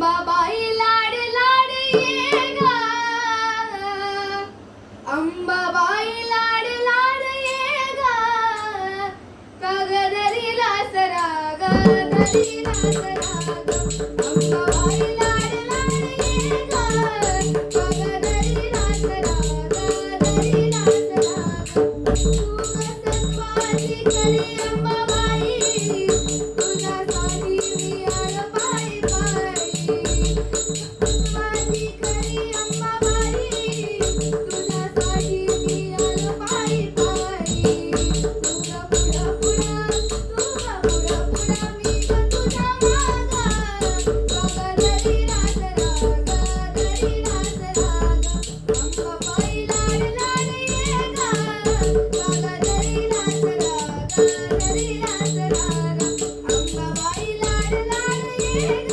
अंबाबाई लाड लाड ये गा. अंबाबाई लाड लाड ये गा. कागदरीला सरा ग दरीला सरा अंबाबाई लाड लाड ये